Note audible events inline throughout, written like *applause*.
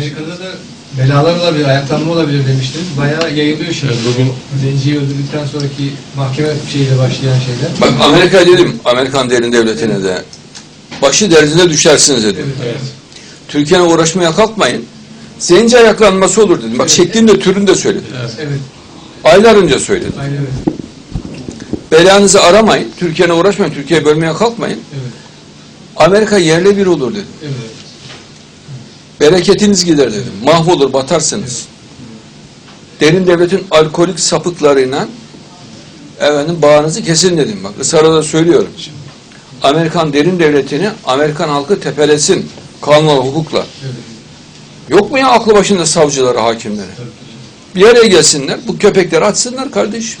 Amerika'da da belalar olabilir, ayaklanma olabilir demiştiniz. Bayağı yayılıyor şimdi. bugün- Zenciyi öldürdükten sonraki mahkeme şeyiyle başlayan şeyler. Bak Amerika dedim, Amerikan derin devletine de başı derdine düşersiniz dedim. Evet. Türkiye'ne uğraşmaya kalkmayın. Zenci ayaklanması olur dedim. Bak şeklini de türünü de söyledim. Evet. Aylar önce söyledim. Aynen öyle. Belanızı aramayın. Türkiye'ne uğraşmayın. Türkiye'ye bölmeye kalkmayın. Evet. Amerika yerle bir olur dedim. Evet. Bereketiniz gider dedim. Mahvolur, batarsınız. Derin devletin alkolik sapıklarıyla efendim bağınızı kesin dedim. Bak ısrarla söylüyorum. Amerikan derin devletini Amerikan halkı tepelesin. Kanunla, hukukla. Yok mu ya aklı başında savcıları, hakimleri? Bir araya gelsinler, bu köpekleri atsınlar kardeşim.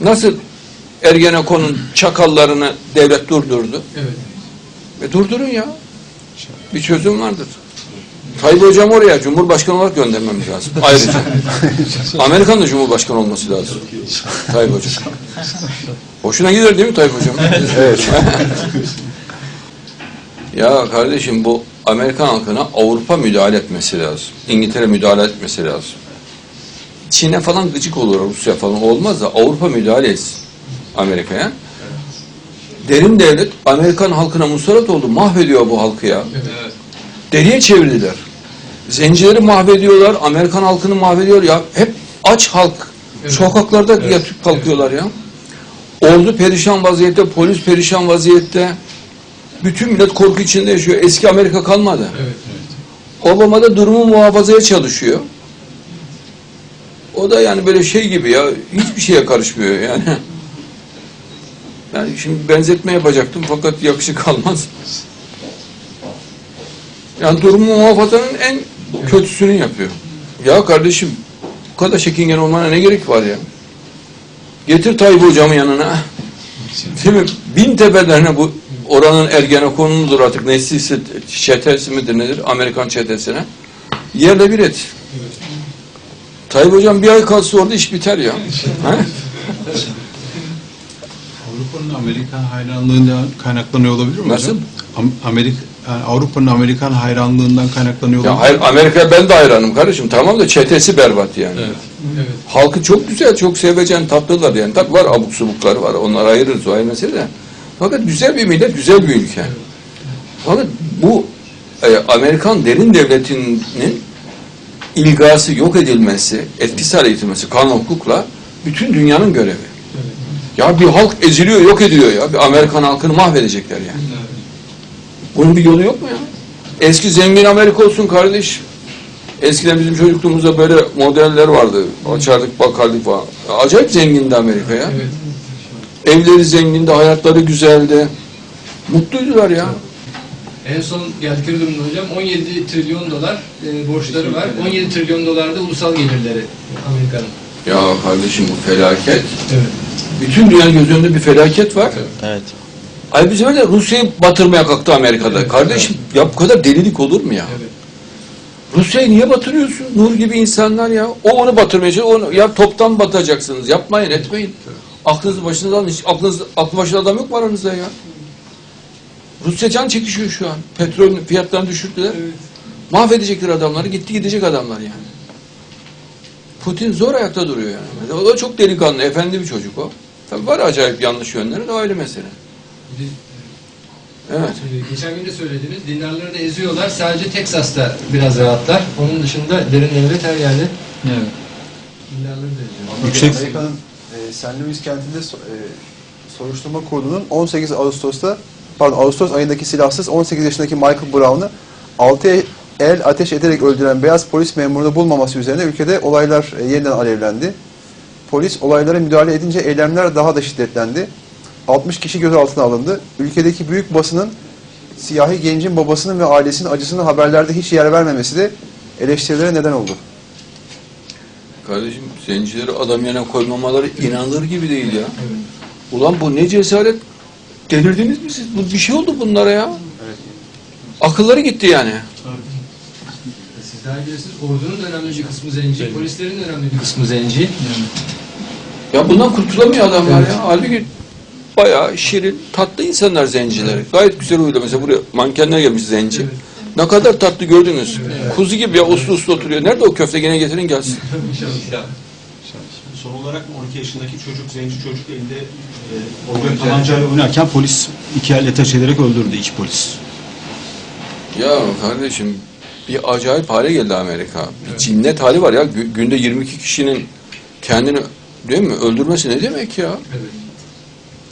Nasıl Ergenekon'un çakallarını devlet durdurdu? Evet. E durdurun ya. Bir çözüm vardır. Tayyip Hocam oraya Cumhurbaşkanı olarak göndermemiz lazım. Ayrıca. *laughs* Amerikan da Cumhurbaşkanı olması lazım. Tayyip Hocam. Hoşuna gider değil mi Tayyip Hocam? Evet. *laughs* ya kardeşim bu Amerikan halkına Avrupa müdahale etmesi lazım. İngiltere müdahale etmesi lazım. Çin'e falan gıcık olur, Rusya falan olmaz da Avrupa müdahale etsin Amerika'ya. Derin devlet Amerikan halkına musallat oldu. Mahvediyor bu halkı ya. Evet. Deliye çevirdiler. Zencileri mahvediyorlar, Amerikan halkını mahvediyor ya. Hep aç halk. Evet. Sokaklarda Evet. yatıp kalkıyorlar ya. Ordu perişan vaziyette, polis perişan vaziyette. Bütün millet korku içinde yaşıyor. Eski Amerika kalmadı. Evet. Obama da durumu muhafazaya çalışıyor. O da yani böyle şey gibi ya, hiçbir şeye karışmıyor yani. Yani şimdi benzetme yapacaktım fakat yakışık kalmaz. Yani durumu muhafazanın en kötüsünü yapıyor. Ya kardeşim, bu kadar çekingen olmana ne gerek var ya? Getir Tayyip hocamı yanına. Değil mi? Bin tepelerine bu oranın Ergenekon mudur artık neyse çetesi midir nedir Amerikan çetesine yerle bir et. Tayyip hocam bir ay kalsa orada iş biter ya. Avrupa'nın Amerikan hayranlığından kaynaklanıyor olabilir mi Nasıl? hocam? Am- Amerika, yani Avrupa'nın Amerikan hayranlığından kaynaklanıyor Ya hayır Amerika'ya ben de hayranım kardeşim tamam da çetesi berbat yani. Evet. Halkı çok güzel, çok sevecen, tatlılar yani. Tabii var abuk subukları var, onları ayırırız o ayrı mesele de. Fakat güzel bir millet, güzel bir ülke. Fakat bu e, Amerikan derin devletinin ilgası yok edilmesi, etkisiz hale getirilmesi kanun hukukla bütün dünyanın görevi. Ya bir halk eziliyor, yok ediliyor ya. Bir Amerikan halkını mahvedecekler yani. Bunun bir yolu yok mu ya? Eski zengin Amerika olsun kardeş. Eskiden bizim çocukluğumuzda böyle modeller vardı. Açardık bakardık falan. Acayip zengindi Amerika ya. Evet. Evleri zengindi, hayatları güzeldi. Mutluydular ya. En son durumda hocam 17 trilyon dolar e, borçları var. 17 trilyon dolar da ulusal gelirleri Amerika'nın. Ya kardeşim bu felaket. Evet. Bütün dünyanın göz önünde bir felaket var. Evet. Ay biz öyle Rusya'yı batırmaya kalktı Amerika'da. Evet, Kardeşim ya bu kadar delilik olur mu ya? Evet. Rusya'yı niye batırıyorsun? Nur gibi insanlar ya. O onu batırmaya çalışıyor. Onu, ya toptan batacaksınız. Yapmayın, etmeyin. Aklınızı başınıza alın. Hiç Aklınız, aklı başında adam yok mu aranızda ya? Rusya can çekişiyor şu an. Petrol fiyatlarını düşürdüler. Evet. Mahvedecekler adamları. Gitti gidecek adamlar yani. Putin zor ayakta duruyor yani. O da çok delikanlı, efendi bir çocuk o. Tabii var acayip yanlış yönleri de ayrı mesele. Biz- Evet. Geçen gün de söylediniz, dindarları da eziyorlar. Sadece Teksas'ta biraz rahatlar. Onun dışında derin devlet her yerde. Evet. Dindarları da eziyor. Yüksek- Amerika'nın e, St. Louis kentinde so- e, soruşturma kurulunun 18 Ağustos'ta pardon Ağustos ayındaki silahsız 18 yaşındaki Michael Brown'u 6 el ateş ederek öldüren beyaz polis memurunu bulmaması üzerine ülkede olaylar e, yeniden alevlendi. Polis olaylara müdahale edince eylemler daha da şiddetlendi. 60 kişi gözaltına alındı. Ülkedeki büyük basının siyahi gencin babasının ve ailesinin acısını haberlerde hiç yer vermemesi de eleştirilere neden oldu. Kardeşim zencileri adam yerine koymamaları inanılır gibi değil ya. Ulan bu ne cesaret? Delirdiniz mi siz? Bu bir şey oldu bunlara ya. Akılları gitti yani. Siz daha iyi bilirsiniz, ordunun da önemli bir kısmı zenci, polislerin de önemli bir kısmı zenci. Ya bundan kurtulamıyor adamlar ya. Halbuki bayağı şirin, tatlı insanlar zencileri. Gayet güzel huylu. Mesela buraya mankenler gelmiş zenci. Evet. Ne kadar tatlı gördünüz. Kuzu gibi ya uslu uslu oturuyor. Nerede o köfte gene getirin gelsin. *laughs* Son olarak 12 yaşındaki çocuk, zenci çocuk elinde e, tabancayla oynarken polis iki elle taş ederek öldürdü iki polis. Ya kardeşim bir acayip hale geldi Amerika. Bir cinnet hali var ya. Gü- Günde 22 kişinin kendini değil mi öldürmesi ne demek ya?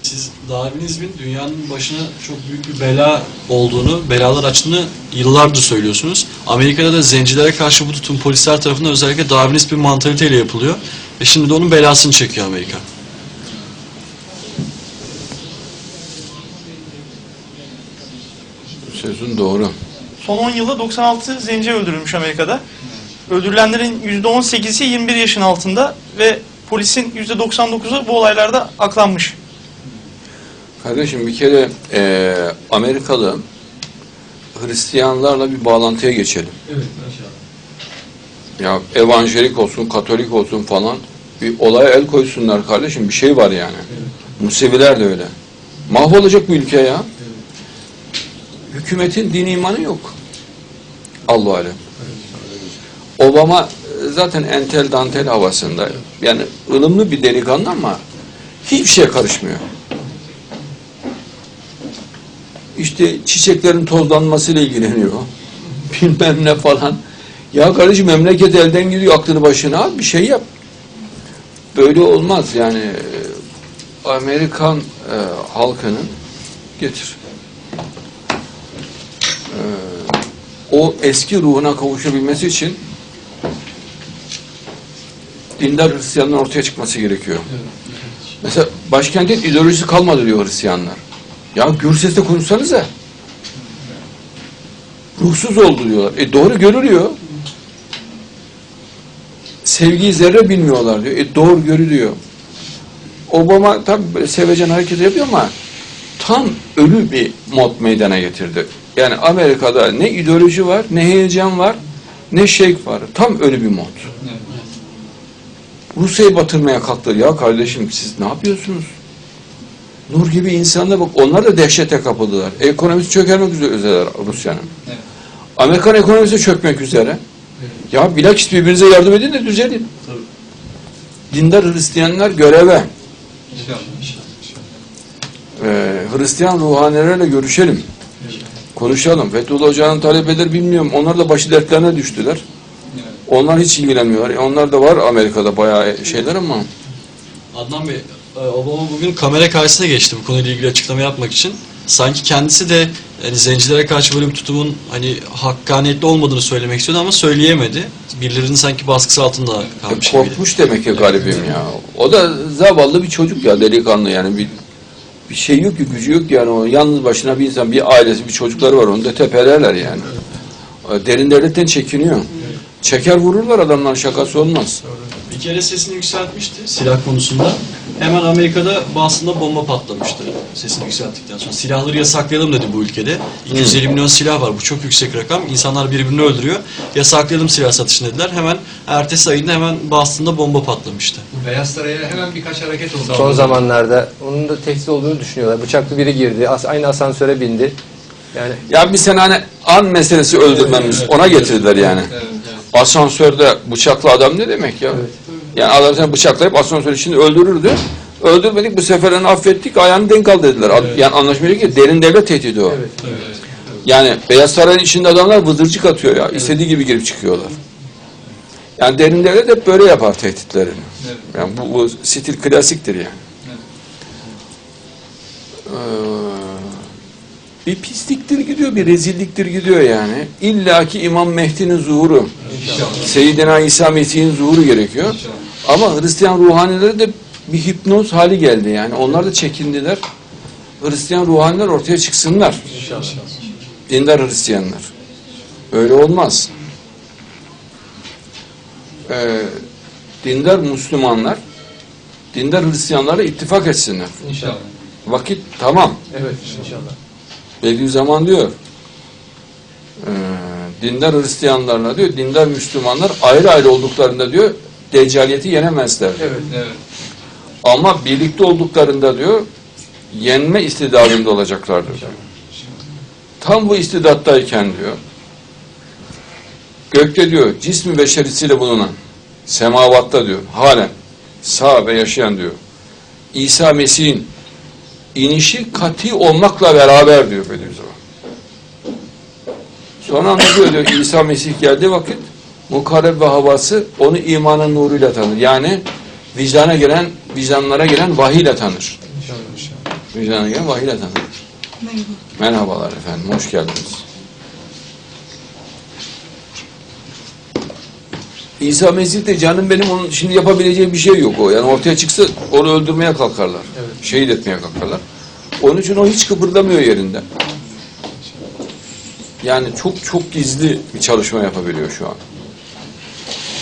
Siz Darwinizmin dünyanın başına çok büyük bir bela olduğunu, belalar açtığını yıllardır söylüyorsunuz. Amerika'da da zencilere karşı bu tutum polisler tarafından özellikle Darwinist bir mantaliteyle yapılıyor. Ve şimdi de onun belasını çekiyor Amerika. Sözün doğru. Son 10 yılda 96 zenci öldürülmüş Amerika'da. Öldürülenlerin %18'i 21 yaşın altında ve polisin %99'u bu olaylarda aklanmış. Kardeşim bir kere eee, Amerikalı Hristiyanlarla bir bağlantıya geçelim. Evet. Ya evangelik olsun, katolik olsun falan bir olaya el koysunlar kardeşim. Bir şey var yani. Museviler de öyle. Mahvolacak bu ülke ya. Hükümetin din imanı yok. Allah alem. Obama e, zaten entel dantel havasında. Yani ılımlı bir delikanlı ama hiçbir şeye karışmıyor. İşte çiçeklerin tozlanmasıyla ilgileniyor. Bilmem ne falan. Ya kardeşim memleket elden gidiyor aklını başına al bir şey yap. Böyle olmaz yani Amerikan e, halkının getir. E, o eski ruhuna kavuşabilmesi için dindar Hristiyanların ortaya çıkması gerekiyor. Mesela başkentin ideolojisi kalmadı diyor Hristiyanlar. Ya gür sesle konuşsanıza. Ruhsuz oldu diyorlar. E doğru görülüyor. Sevgiyi zerre bilmiyorlar diyor. E doğru görülüyor. Obama böyle sevecen hareket yapıyor ama tam ölü bir mod meydana getirdi. Yani Amerika'da ne ideoloji var, ne heyecan var, ne şevk var. Tam ölü bir mod. Rusya'yı batırmaya kalktılar. Ya kardeşim siz ne yapıyorsunuz? Nur gibi insanlar bak onlar da dehşete kapıldılar. Ekonomisi çökermek üzere Rusya'nın. Evet. Amerikan ekonomisi çökmek üzere. Ya bilakis birbirinize yardım edin de düzelin. Dindar Hristiyanlar göreve. Ee, Hristiyan ruhanilerle görüşelim. Konuşalım. Fethullah Hoca'nın talebeleri bilmiyorum. Onlar da başı dertlerine düştüler. Onlar hiç ilgilenmiyorlar. E, onlar da var Amerika'da bayağı şeyler ama Adnan Bey, Obama bugün kamera karşısına geçti bu konuyla ilgili açıklama yapmak için. Sanki kendisi de yani zencilere karşı böyle bir tutumun hani hakkaniyetli olmadığını söylemek istiyordu ama söyleyemedi. Birilerinin sanki baskısı altında kalmış E, gibiydi. korkmuş demek ki garibim ya. O da zavallı bir çocuk ya delikanlı yani bir bir şey yok ki gücü yok yani o yalnız başına bir insan bir ailesi bir çocukları var onu da tepelerler yani. Derin devletten çekiniyor. Çeker vururlar adamlar şakası olmaz. Bir kere sesini yükseltmişti silah konusunda. Hemen Amerika'da Boston'da bomba patlamıştı sesini yükselttikten sonra. Silahları yasaklayalım dedi bu ülkede. 250 milyon silah var. Bu çok yüksek rakam. İnsanlar birbirini öldürüyor. Yasaklayalım silah satışını dediler. Hemen ertesi ayında hemen Boston'da bomba patlamıştı. Beyaz Saray'a hemen birkaç hareket oldu. Son zamanlarda onun da tehdit olduğunu düşünüyorlar. Bıçaklı biri girdi, as- aynı asansöre bindi. Yani Ya bir sene hani an meselesi öldürmemiz ona getirdiler yani. Evet, evet. Asansörde bıçaklı adam ne demek ya? Yani adam seni bıçaklayıp asansör içinde öldürürdü. Öldürmedik bu seferini affettik ayağını denk al dediler. Ad- Yani anlaşmayı ki derin devlet tehdidi o. Yani Beyaz Saray'ın içinde adamlar vıdırcık atıyor ya. istediği gibi girip çıkıyorlar. Yani derin devlet hep böyle yapar tehditlerini. Evet. Yani bu, bu stil klasiktir yani. Ee, bir pisliktir gidiyor, bir rezilliktir gidiyor yani. İlla ki İmam Mehdi'nin zuhuru, Seyyidina İsa Mesih'in zuhuru gerekiyor. Ama Hristiyan ruhanileri de bir hipnoz hali geldi yani. Onlar da çekindiler. Hristiyan ruhaniler ortaya çıksınlar. Dindar Hristiyanlar. Öyle olmaz. Ee, dindar Müslümanlar dindar Hristiyanlarla ittifak etsinler. İnşallah. Vakit tamam. evet inşallah. Bediüzzaman diyor. Ee, dindar Hristiyanlarla diyor, dindar Müslümanlar ayrı ayrı olduklarında diyor, deccaliyeti yenemezler. Evet. Evet. Ama birlikte olduklarında diyor, yenme istidadında olacaklardır diyor. Tam bu istidattayken diyor, gökte diyor cismi beşerisiyle bulunan semavatta diyor halen sağ ve yaşayan diyor İsa Mesih'in inişi kati olmakla beraber diyor Bediüzzaman. Sonra anlatıyor diyor İsa Mesih geldiği vakit mukarreb ve havası onu imanın nuruyla tanır. Yani vicdana gelen, vicdanlara gelen vahiyle tanır. Vicdana gelen vahiyle tanır. Merhabalar efendim, hoş geldiniz. İsa Mesih de canım benim onun şimdi yapabileceği bir şey yok o. Yani ortaya çıksa onu öldürmeye kalkarlar. Şehit etmeye kalkarlar. Onun için o hiç kıpırdamıyor yerinden. Yani çok çok gizli bir çalışma yapabiliyor şu an.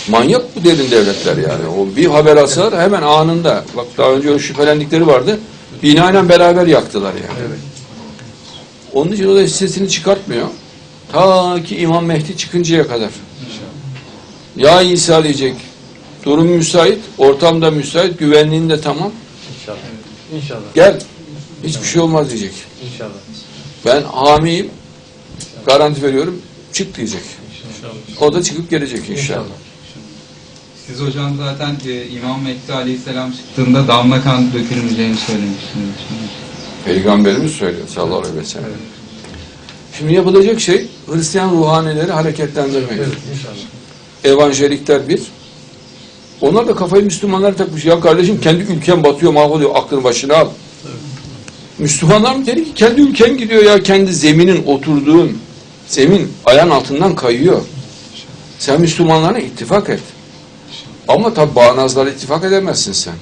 Manyak bu derin devletler yani. O bir haber asar hemen anında. Bak daha önce o şüphelendikleri vardı. Binayla beraber yaktılar yani. Onun için o da sesini çıkartmıyor. Ta ki İmam Mehdi çıkıncaya kadar. Ya İsa diyecek. Durum müsait, ortam da müsait, güvenliğin de tamam. İnşallah. İnşallah. Gel. Hiçbir şey olmaz diyecek. İnşallah. Ben hamiyim. Garanti veriyorum. Çık diyecek. O da çıkıp gelecek inşallah. Siz hocam zaten e, İmam Mehdi Aleyhisselam çıktığında damla kan dökülmeyeceğini söylemiştiniz. Peygamberimiz söylüyor sallallahu aleyhi ve sellem. Şimdi yapılacak şey Hristiyan ruhanileri hareketlendirmek. İnşallah. Evangelikler bir. Onlar da kafayı Müslümanlar takmış. Ya kardeşim kendi ülken batıyor mahvoluyor aklını başına al. Müslümanlar mı dedi ki kendi ülken gidiyor ya kendi zeminin oturduğun zemin ayağın altından kayıyor. Sen Müslümanlarla ittifak et. Ama tabi bağnazlara ittifak edemezsin sen.